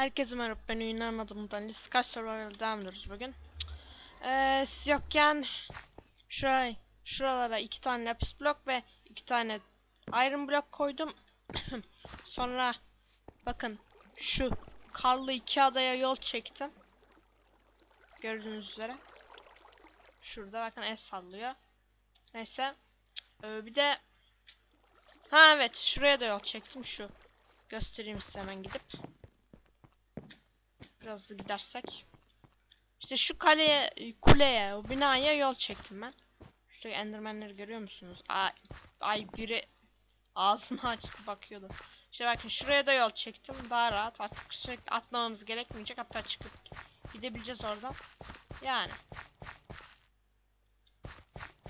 Herkese merhaba ben Ünlem adımdan Liska Survival devam ediyoruz bugün. Ee, siz yokken şuraya, şuralara iki tane lapis blok ve iki tane iron blok koydum. Sonra bakın şu karlı iki adaya yol çektim. Gördüğünüz üzere. Şurada bakın el sallıyor. Neyse. Ee, bir de Ha evet şuraya da yol çektim şu. Göstereyim size hemen gidip. Biraz hızlı gidersek. İşte şu kaleye, kuleye, o binaya yol çektim ben. Şuradaki endermenleri görüyor musunuz? Ay, ay biri ağzını açtı bakıyordu. İşte bakın şuraya da yol çektim. Daha rahat. Artık sürekli atlamamız gerekmeyecek. Hatta çıkıp gidebileceğiz oradan. Yani.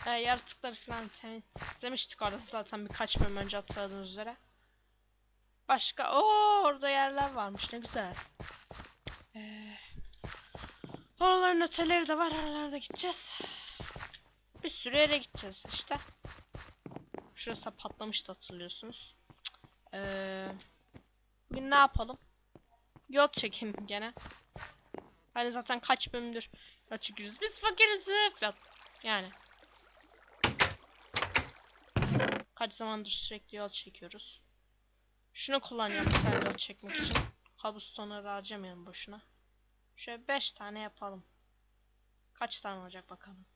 Ee, yaratıkları falan temizlemiştik orada zaten birkaç bölüm önce hatırladığınız üzere. Başka o orada yerler varmış ne güzel. Ee, oraların öteleri de var aralarda gideceğiz. Bir sürü yere gideceğiz işte. Şurası patlamıştı hatırlıyorsunuz. Ee, bugün ne yapalım? Yol çekelim gene. Hani zaten kaç bölümdür yol çekiyoruz. Biz fakiriz. Yani. Kaç zamandır sürekli yol çekiyoruz. Şunu kullanıyorum mesela yol çekmek için. Cobblestone'ları harcamayalım boşuna. Şöyle 5 tane yapalım. Kaç tane olacak bakalım.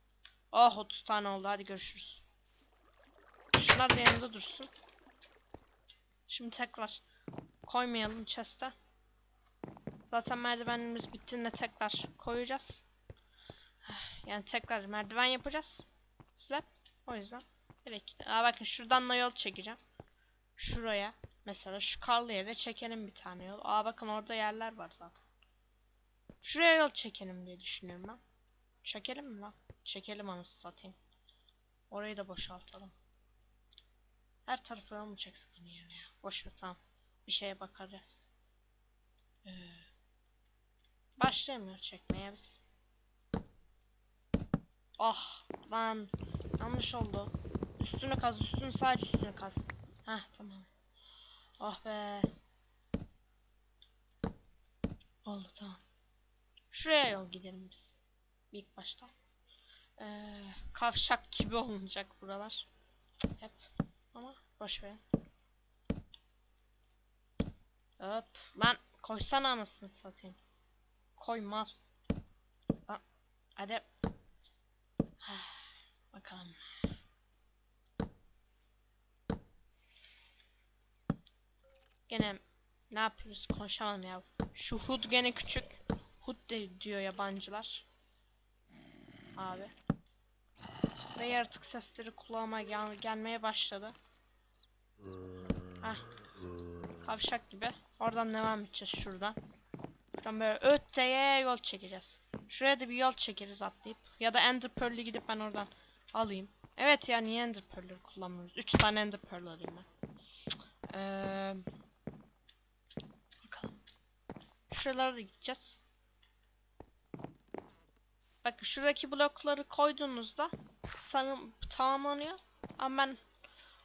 Oh 30 tane oldu hadi görüşürüz. Şunlar da yanında dursun. Şimdi tekrar koymayalım chest'e. Zaten merdivenimiz bittiğinde tekrar koyacağız. Yani tekrar merdiven yapacağız. Slab. O yüzden direkt. Aa bakın şuradan da yol çekeceğim. Şuraya. Mesela şu karlı yere çekelim bir tane yol. Aa bakın orada yerler var zaten. Şuraya yol çekelim diye düşünüyorum ben. Çekelim mi lan? Çekelim anasını satayım. Orayı da boşaltalım. Her tarafı yol mu çeksek onun yerine ya? Boş ver tamam. Bir şeye bakarız. Ee, başlayamıyor çekmeye biz. Ah lan yanlış oldu. Üstünü kaz üstünü sadece üstünü kaz. Heh tamam. Oh be. Oldu tamam. Şuraya yol gidelim biz. İlk başta. Ee, kavşak gibi olacak buralar. Hep. Ama boş ver. Hop. Lan koysana anasını satayım. Koymaz. Hadi. Bakalım. Gene ne yapıyoruz konuşamadım ya. Şu hud gene küçük. Hud de diyor yabancılar. Abi. Ve yaratık sesleri kulağıma gel gelmeye başladı. Hah. Kavşak gibi. Oradan devam edeceğiz şuradan. Şuradan böyle öteye yol çekeceğiz. Şuraya da bir yol çekeriz atlayıp. Ya da Ender Pearl'ü gidip ben oradan alayım. Evet ya niye Ender Pearl'leri kullanmıyoruz? 3 tane Ender Pearl alayım ben. Ee, bakalım. Şuralara da gideceğiz. Bakın şuradaki blokları koyduğunuzda sanırım tamamlanıyor. Ama ben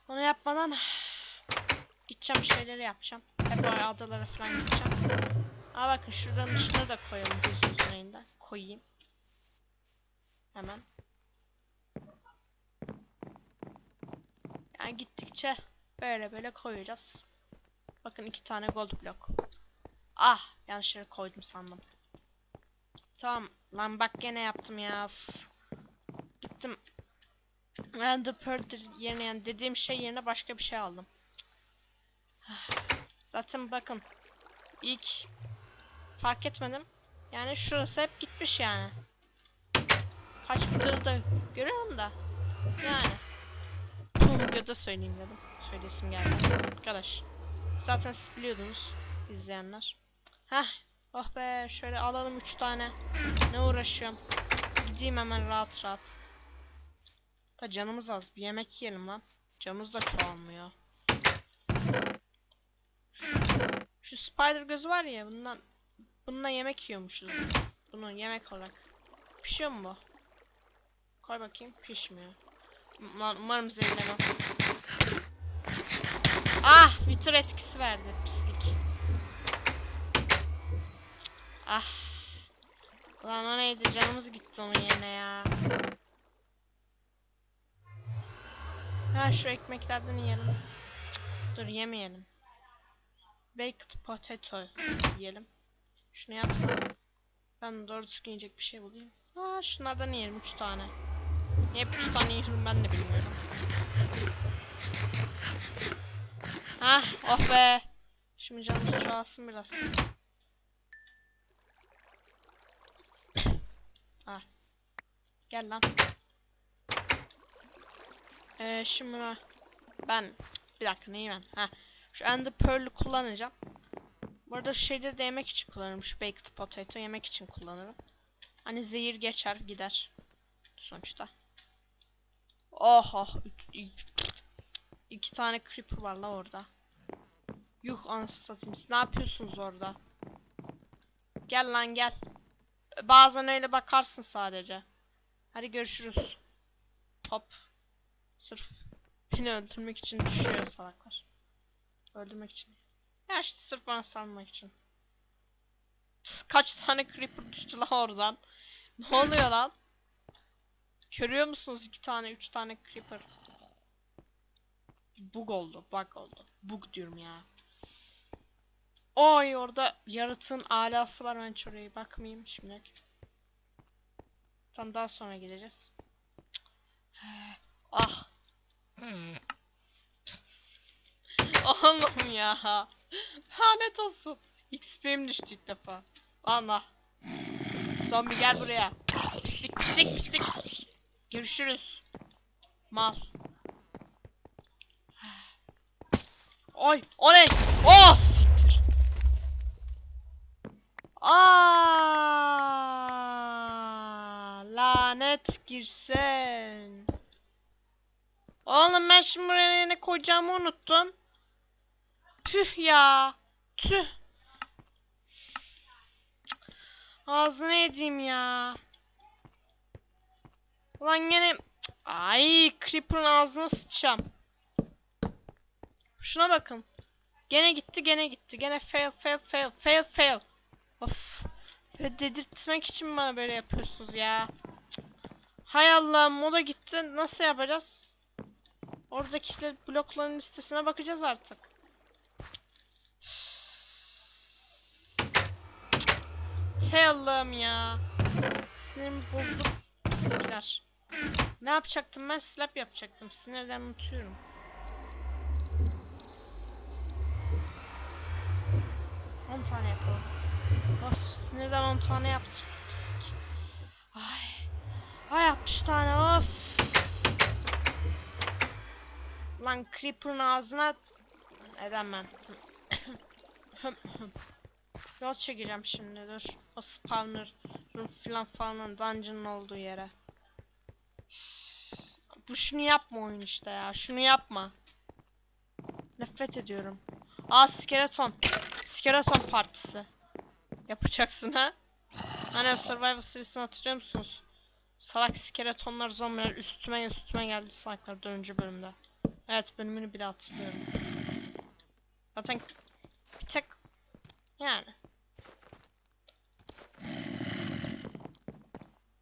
onu yapmadan gideceğim şeyleri yapacağım. Hep o adalara falan gideceğim. Aa bakın şuradan dışına da koyalım gözünüzün önünde. Koyayım. Hemen. Yani gittikçe böyle böyle koyacağız. Bakın iki tane gold blok. Ah yanlış yere koydum sandım. Tamam lan bak gene yaptım ya. Üf. Gittim. Ben de Pearl yerine yani dediğim şey yerine başka bir şey aldım. Zaten bakın ilk fark etmedim. Yani şurası hep gitmiş yani. Kaç videoda da görüyorum da. Yani. Bu videoda söyleyeyim dedim. Söylesim geldi. Arkadaş. Zaten siz biliyordunuz. izleyenler. Heh. Oh be şöyle alalım 3 tane. Ne uğraşıyorum. Gideyim hemen rahat rahat. Da canımız az. Bir yemek yiyelim lan. Canımız da çoğalmıyor. Şu spider gözü var ya bundan bununla yemek yiyormuşuz biz. Bunu yemek olarak. Pişiyor mu bu? Koy bakayım. Pişmiyor. Umarım, zehirlemem. Ah! Wither etkisi verdi pislik. Ah. Lan o neydi canımız gitti onun yerine ya. Ha şu ekmeklerden yiyelim. Dur yemeyelim. Baked potato yiyelim. Şunu yapsam. Ben doğru düzgün yiyecek bir şey bulayım. Aa şunlardan yiyelim 3 tane. Niye 3 tane yiyorum ben de bilmiyorum. Hah oh be. Şimdi canımız çoğalsın biraz. ah. Gel lan. Ee, şimdi ben bir dakika neyi ben? Ha. Şu Ender Pearl'ü kullanacağım. Bu arada şeyleri de yemek için kullanırım. Şu baked potato yemek için kullanırım. Hani zehir geçer gider. Sonuçta. Oh oh. İki tane creeper var la orada. Yuh anasını satayım. Siz ne yapıyorsunuz orada? Gel lan gel. Bazen öyle bakarsın sadece. Hadi görüşürüz. Hop. Sırf beni öldürmek için düşüyor salaklar. Öldürmek için. Ya işte sırf bana salmak için. Kaç tane creeper düştü lan oradan. Ne oluyor lan? Görüyor musunuz iki tane, üç tane creeper? Bug oldu, bug oldu. Bug diyorum ya. Oy orada yaratığın alası var ben hiç bakmayayım şimdi. Tam daha sonra gideceğiz. Ah. Oğlum ya. Lanet olsun. XP'm düştü ilk defa. Allah. Zombi gel buraya. Pislik pislik pislik. Görüşürüz. Mal. Oy, o ne? Oh! Aa, lanet girsen. Oğlum ben şimdi buraya ne koyacağımı unuttum. Tüh ya. Tüh. Ağzını yediğim ya. Ulan gene... Ay Creeper'ın ağzına sıçacağım. Şuna bakın. Gene gitti gene gitti. Gene fail fail fail fail fail. Of. Böyle dedirtmek için bana böyle yapıyorsunuz ya? Hay Allah'ım o da gitti. Nasıl yapacağız? Oradakiler blokların listesine bakacağız artık. Hey Allah'ım ya. Sinirim bozdu pislikler. Ne yapacaktım ben? Slap yapacaktım. Sinirden unutuyorum. On tane yapalım. Of sinirden 10 tane yaptık. Pislik. Ay. 60 tane of. Lan Creeper'ın ağzına edemem. Yol çekeceğim şimdi dur. O spawner falan falan dungeon'ın olduğu yere. Bu şunu yapma oyun işte ya. Şunu yapma. Nefret ediyorum. Aa skeleton. Skeleton partisi. Yapacaksın ha? Hani Survivor serisini hatırlıyor musunuz? Salak skeletonlar zombiler üstüme üstüme geldi salaklar 4. bölümde. Evet bölümünü bile hatırlıyorum. Zaten bir tek yani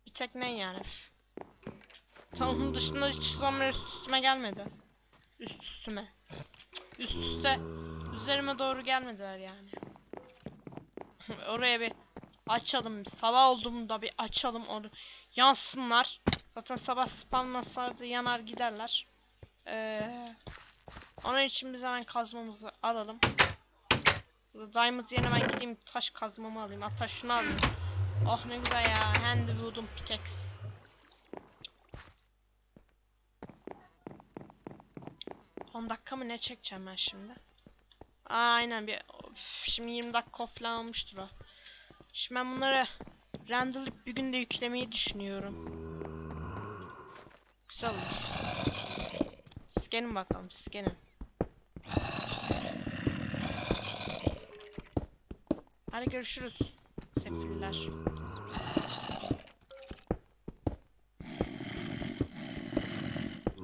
bir tek ne yani? Tam onun dışında hiç zombiler üst üstüme gelmedi. Üst üstüme. Üst üste üzerime doğru gelmediler yani. Oraya bir açalım. Sabah olduğunda bir açalım onu. Yansınlar. Zaten sabah spamlasalar da yanar giderler. Ee, onun için biz hemen kazmamızı alalım. Diamond yerine ben gideyim taş kazmamı alayım. Hatta şunu alayım. Oh ne güzel ya. Handy wooden pickaxe. On dakika mı ne çekeceğim ben şimdi? Aa, aynen bir of, şimdi 20 dakika falan olmuştur o. Şimdi ben bunları renderlayıp bir günde yüklemeyi düşünüyorum. Güzel olur. Siz gelin bakalım siz gelin. Hadi görüşürüz. Sefiller.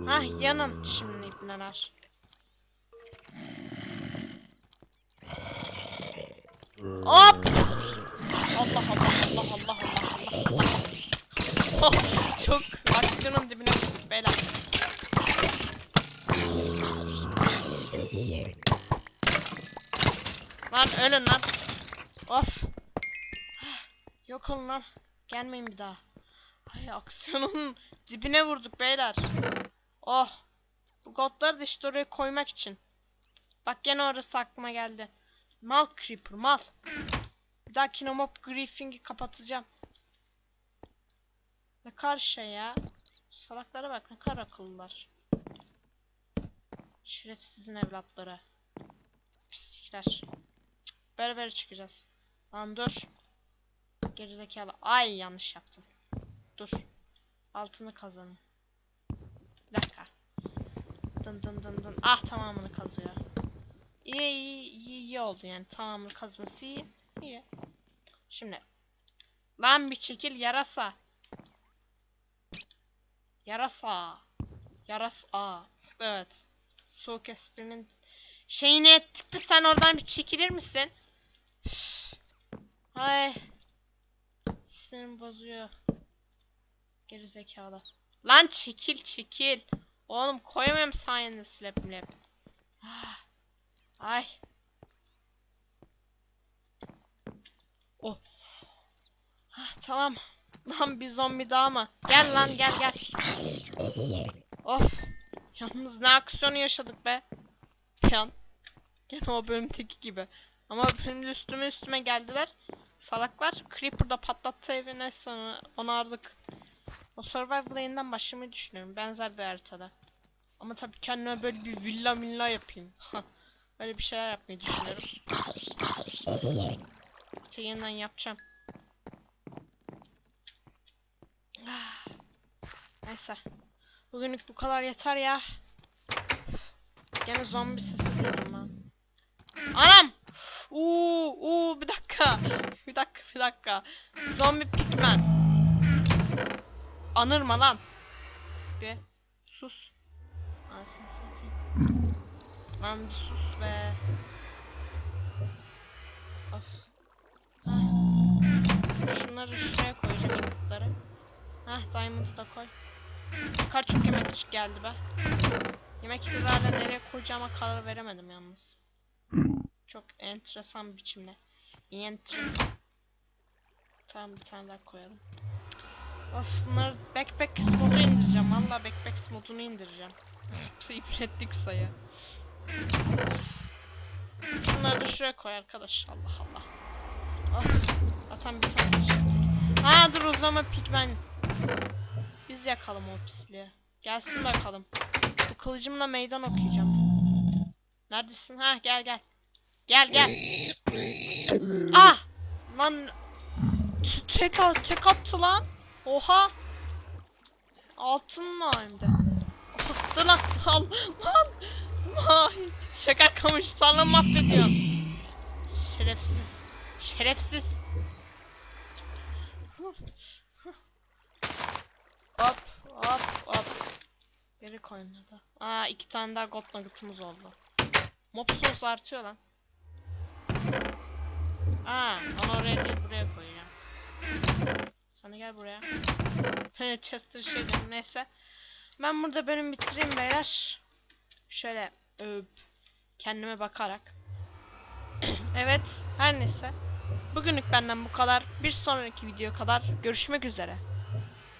Hah yanın şimdi ipneler. Hop! Allah Çok aksiyonun dibine gittik beyler. Lan ölün lan. Of. Yok olun lan. Gelmeyin bir daha. Ay aksiyonun dibine vurduk beyler. Oh. Bu godları da işte oraya koymak için. Bak gene orası aklıma geldi. Mal Creeper mal. Bir dahakine mob griefing'i kapatacağım. Ne kadar şey ya. Salaklara bak ne kadar akıllılar. Şerefsizin evlatları. Pislikler. Böyle çıkacağız. Lan dur. Gerizekalı. Ay yanlış yaptım. Dur. Altını kazanın. Bir dakika. Dın dın dın dın. Ah tamamını kazıyor. İyi iyi iyi iyi oldu yani tamamını kazması iyi. İyi. Şimdi. Lan bir çekil yarasa. Yarasa. Yarasa. Evet. Soğuk esprinin şeyine tıktı sen oradan bir çekilir misin? Üf. Ay. Sinirim bozuyor. Geri zekalı. Lan çekil çekil. Oğlum koyamıyorum sayende slap mlap. Ah. Ay. Oh. Ah, tamam. Lan bir zombi daha mı? Gel lan gel gel. Of. Yalnız ne aksiyonu yaşadık be. Bir an. Gene o bölümdeki gibi. Ama benim üstüme üstüme geldiler. Salaklar. Creeper'da patlattı evine sonra onardık. O survival yayından başlamayı düşünüyorum. Benzer bir haritada. Ama tabii kendime böyle bir villa villa yapayım. Öyle bir şeyler yapmayı düşünüyorum. İşte yeniden yapacağım. Ah. Neyse. Bugünlük bu kadar yeter ya. Gene zombi sesi duydum ben. Anam! Uuu, uuu bir dakika. Bir dakika, bir dakika. Zombi pigman. Anırma lan. Bir sus. Anasını satayım. Lan bir sus be. Of. Şunları şuraya koyacağım inputları. Hah diamond'ı da koy. Kaç çok yemek geldi be. Yemek ilerle nereye koyacağıma karar veremedim yalnız. Çok enteresan biçimde. Enteresan. Tamam bir tane daha koyalım. Of bunları backpack modu indireceğim. Valla backpack modunu indireceğim. İbretlik sayı. Şunları da şuraya koy arkadaş. Allah Allah. Of. Zaten bir tane çıktı. Ha dur o zaman pigmen. Biz yakalım o pisliği. Gelsin bakalım. Bu kılıcımla meydan okuyacağım. Neredesin? Ha gel gel. Gel gel. Ah! Lan tek, tek attı lan. Oha. Altınla hem de. Attı lan. Al. Lan. Vay. Şeker kamışlarla mahvediyorsun. Şerefsiz. Şerefsiz. Hop hop hop. Geri koymadı. Aa iki tane daha gold nugget'ımız oldu. Mob artıyor lan. Aa onu oraya değil buraya koyacağım. Sana gel buraya. Chester şey dedim neyse. Ben burada bölüm bitireyim beyler. Şöyle övüp kendime bakarak. evet her neyse. Bugünlük benden bu kadar. Bir sonraki video kadar görüşmek üzere.